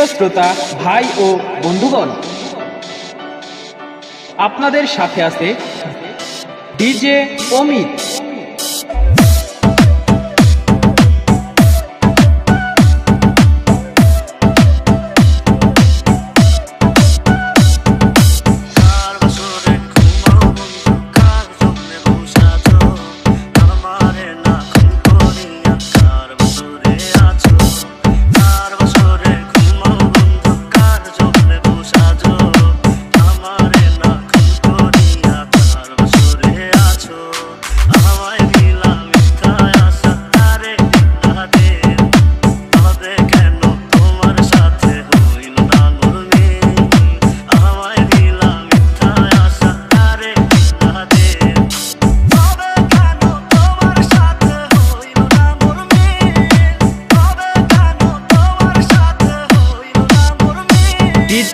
প্রিয় শ্রোতা ভাই ও বন্ধুগণ আপনাদের সাথে আছে DJ Amit.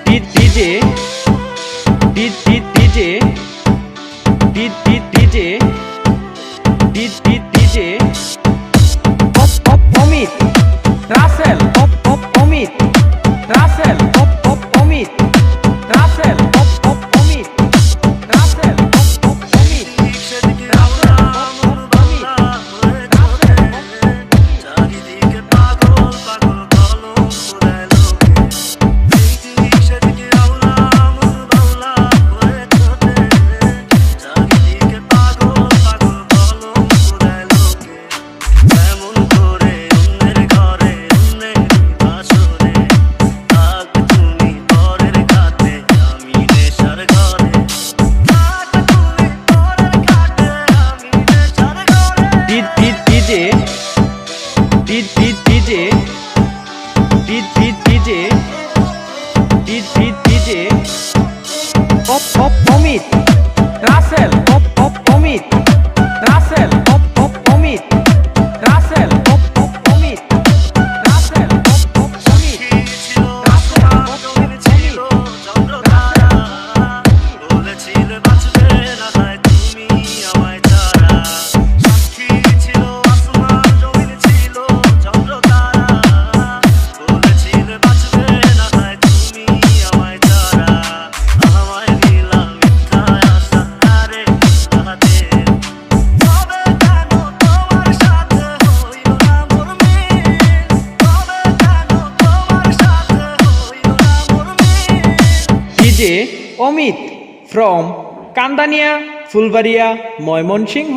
DJ DJ DJ DJ DJ DJ DJ DJ DJ DJ Amit Rasel DJ Amit from Kandania Phulbaria Mymensingh.